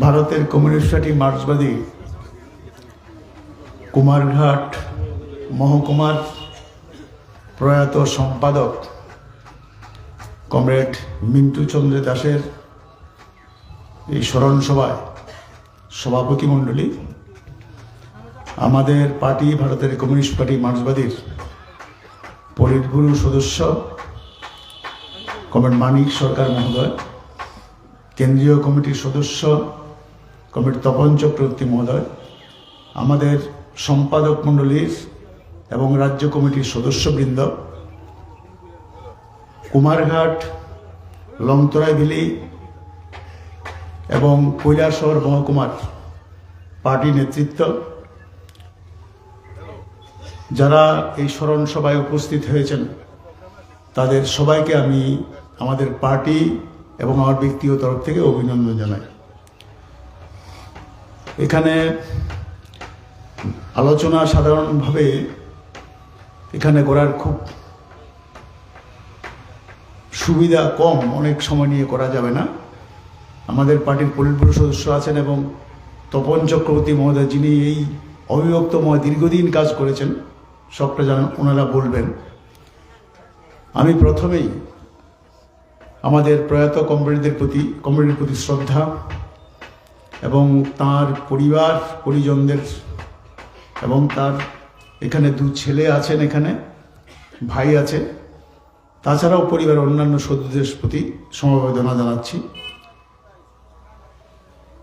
ভারতের communist party মার্ক্সবাদী Kumarghat মহকুমার প্রয়াত সম্পাদক কমরেড মিন্টু চন্দ্র দাসের এই স্মরণ সভায় সভাপতি মণ্ডলী, আমাদের পার্টি, ভারতের কমিউনিস্ট পার্টি মার্ক্সবাদীর পলিটব্যুরো সদস্য কমরেড মানিক সরকার মহোদয়, কেন্দ্রীয় কমিটির সদস্য কমিটি তপন চক্রবর্তী মহোদয়, আমাদের সম্পাদক মণ্ডলীর এবং রাজ্য কমিটির সদস্যবৃন্দ, কুমারঘাট লংতরাইভিলি এবং কৈলাসহর মহকুমার পার্টি নেতৃত্ব। যারা এই স্মরণ সভায় উপস্থিত হয়েছেন তাদের সবাইকে আমি আমাদের পার্টি এবং আমার ব্যক্তিগত তরফ থেকে অভিনন্দন জানাই। এখানে আলোচনা সাধারণভাবে এখানে করার খুব সুবিধা কম, অনেক সময় নিয়ে করা যাবে না। আমাদের পার্টির পলিটব্যুরো সদস্য আছেন এবং তপন চক্রবর্তী মহোদয়, যিনি এই অবিভক্তময় দীর্ঘদিন কাজ করেছেন, সবটা জানেন, ওনারা বলবেন। আমি প্রথমেই আমাদের প্রয়াত কমরেডদের প্রতি, কমরেডের প্রতি শ্রদ্ধা এবং তার পরিবার, পরিজনদের এবং তার এখানে দু ছেলে আছেন এখানে, ভাই আছে। তাছাড়াও পরিবারের অন্যান্য সদস্যদের প্রতি সমবেদনা জানাচ্ছি।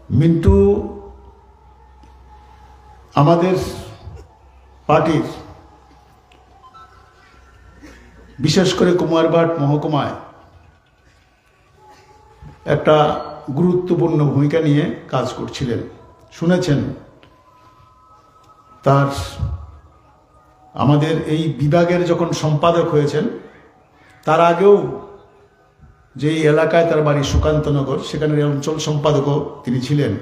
মিন্টু আমাদের পার্টির বিশেষ করে কুমারঘাট মহকুমায় একটা গুরুত্বপূর্ণ ভূমিকা নিয়ে কাজ করছিলেন। শুনেছেন? তার আমাদের এই বিভাগের যখন সম্পাদক হয়েছেন, তার আগেও যেই এলাকায় তার বাড়ি সুকান্তনগর সেখানের অঞ্চল সম্পাদকও তিনি ছিলেন।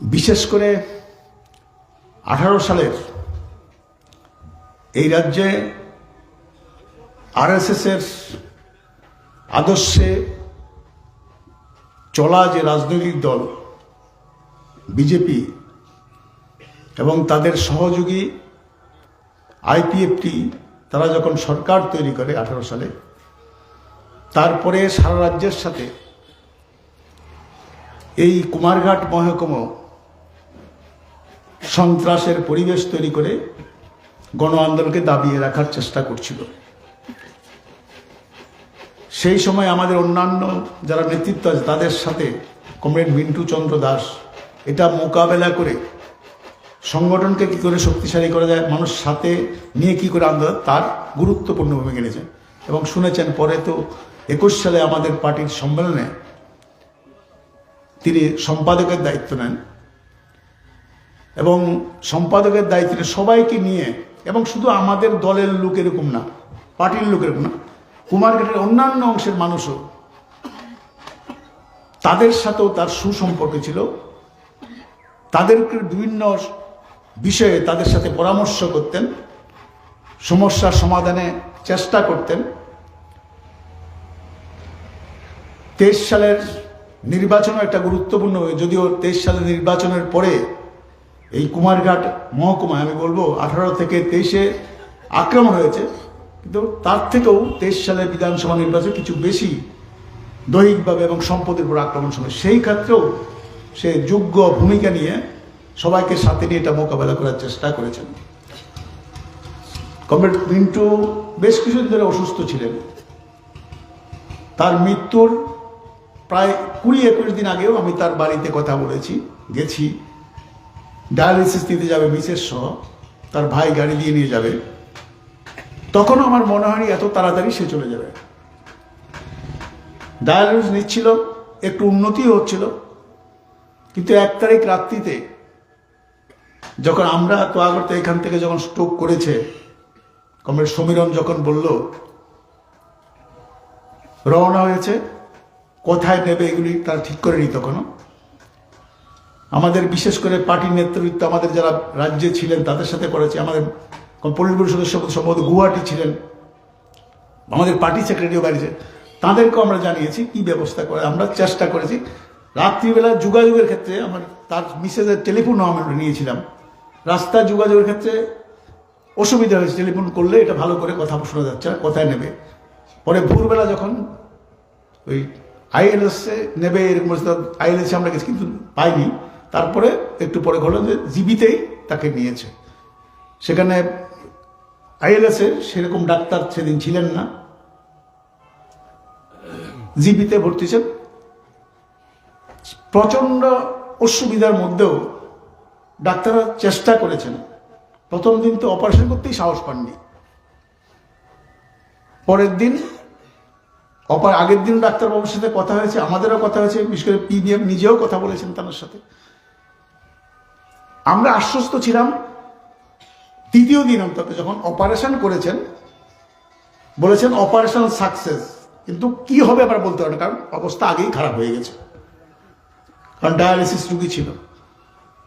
বিশেষ করে আঠারো সালের এই রাজ্যে আরএসএসের আদর্শে চলা যে রাজনৈতিক দল, বিজেপি এবং তাদের সহযোগী আইপিএফটি, তারা যখন সরকার তৈরি করে আঠারো সালে, তারপরে সারা রাজ্যের সাথে এই কুমারঘাট মহকুমা সন্ত্রাসের পরিবেশ তৈরি করে গণ আন্দোলনকে দাবিয়ে রাখার চেষ্টা করছিল। সেই সময় আমাদের অন্যান্য যারা নেতৃত্ব আছে, তাদের সাথে কমরেড মিন্টু চন্দ্র দাস, এটা মোকাবেলা করে সংগঠনকে কি করে শক্তিশালী করা যায়, মানুষ সাথে নিয়ে কি করে আন্দোলন, তার গুরুত্বপূর্ণ ভূমিকা নিয়েছেন এবং শুনেছেন, পরে তো একুশ সালে আমাদের পার্টির সম্মেলনে তিনি সম্পাদকের দায়িত্ব নেন। এবং সম্পাদকের দায়িত্বে সবাইকে নিয়ে, এবং শুধু আমাদের দলের লোক এরকম না, পার্টির লোক এরকম না, কুমারঘাটের অন্যান্য অংশের মানুষও তাদের সাথেও তার সুসম্পর্ক ছিল। তাদেরকে বিভিন্ন বিষয়ে তাদের সাথে পরামর্শ করতেন, সমস্যার সমাধানে চেষ্টা করতেন। তেইশ সালের নির্বাচনও একটা গুরুত্বপূর্ণ, যদিও তেইশ সালের নির্বাচনের পরে এই কুমারঘাট মহকুমায়, আমি বলব, আঠারো থেকে তেইশে আক্রমণ হয়েছে, কিন্তু তার থেকেও তেইশ সালের বিধানসভা নির্বাচন কিছু বেশি দৈহিকভাবে এবং সম্পদের উপর আক্রমণ সময় সেই ক্ষেত্রেও সে যোগ্য ভূমিকা নিয়ে সবাইকে সাথে নিয়ে এটা মোকাবেলা করার চেষ্টা করেছেন। কমরেড মিন্টু বেশ কিছুদিন ধরে অসুস্থ ছিলেন। তার মৃত্যুর প্রায় কুড়ি একুশ দিন আগেও আমি তার বাড়িতে কথা বলেছি, গেছি। ডায়ালিসিস দিতে যাবে মিসেস সহ তার ভাই গাড়ি দিয়ে নিয়ে যাবে। তখনও আমার মনে হয়নি এত তাড়াতাড়ি সে চলে যাবে। ডায়ালিসিস নিচ্ছিল, একটু উন্নতি হচ্ছিল। কিন্তু এক তারিখ রাত্রিতে যখন আমরা তো আগর তো এখান থেকে যখন স্ট্রোক করেছে, কমরেড সমীরণ যখন বলল, রওনা হয়েছে, কোথায় নেবে এগুলি তারা ঠিক করে করেনি তখনও? আমাদের বিশেষ করে পার্টির নেতৃত্ব আমাদের যারা রাজ্যে ছিলেন, তাদের সাথে করেছে। আমাদের পলিটব্যুরো সদস্য সম্ভবত গুয়াহাটি ছিলেন। আমাদের পার্টি সেক্রেটারিও বাড়িতে তাদেরকেও আমরা জানিয়েছি কি ব্যবস্থা করে আমরা চেষ্টা করেছি। রাত্রিবেলা যোগাযোগের ক্ষেত্রে আমার তার মিসেসের টেলিফোনও আমরা নিয়েছিলাম। রাস্তা যোগাযোগের ক্ষেত্রে অসুবিধা হয়েছে। টেলিফোন করলে এটা ভালো করে কথা শোনা যাচ্ছে না, কোথায় নেবে। পরে ভোরবেলা যখন ওই আইএলএসে নেবে এরকম আইএলএসে আমরা গেছি কিন্তু পাইনি। তারপরে একটু পরে ঘটলো যে জিবিতেই তাকে নিয়েছে। সেখানে আইএলএসে সেরকম ডাক্তার সেদিন ছিলেন না। জিবিতে ভর্তি ছিলেন। প্রচণ্ড অসুবিধার মধ্যেও ডাক্তাররা চেষ্টা করেছেন। প্রথম দিন তো অপারেশন করতেই সাহস পাননি। পরের দিন অপার আগের দিন ডাক্তারবাবুর সাথে কথা হয়েছে, আমাদেরও কথা হয়েছে, বিশেষ করে পিবিএম নিজেও কথা বলেছেন তার সাথে। আমরা আশ্বস্ত ছিলাম। তৃতীয় দিন অন্তত যখন অপারেশন করেছেন, বলেছেন অপারেশন সাকসেস কিন্তু কি হবে আবার বলতে পারেন কারণ অবস্থা আগেই খারাপ হয়ে গেছে। কারণ ডায়ালিসিস রুগী ছিল।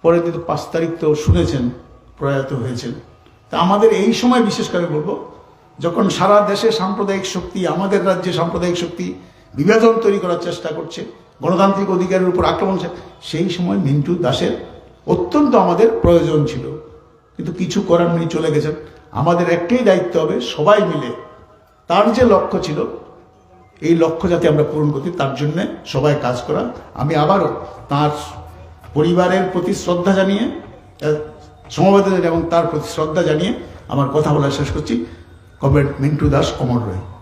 পরের দিন পাঁচ তারিখ তো শুনেছেন, প্রয়াত হয়েছেন। তা আমাদের এই সময় বিশেষ করে বলব, যখন সারা দেশে সাম্প্রদায়িক শক্তি, আমাদের রাজ্যে সাম্প্রদায়িক শক্তি বিভাজন তৈরি করার চেষ্টা করছে, গণতান্ত্রিক অধিকারের উপর আক্রমণ সেই সময় মিন্টু দাসের অত্যন্ত আমাদের প্রয়োজন ছিল। কিন্তু কিছু করার উনি চলে গেছেন। আমাদের একটাই দায়িত্ব হবে সবাই মিলে। তার যে লক্ষ্য ছিল এই লক্ষ্য যাতে আমরা পূরণ করি তার জন্য সবাই কাজ করা। আমি আবারও তার পরিবারের প্রতি শ্রদ্ধা জানিয়ে আহ, সমবেদনা এবং তার প্রতি শ্রদ্ধা জানিয়ে আমার কথা বলা শেষ করছি। কমরেড মিন্টু দাস অমর রয়।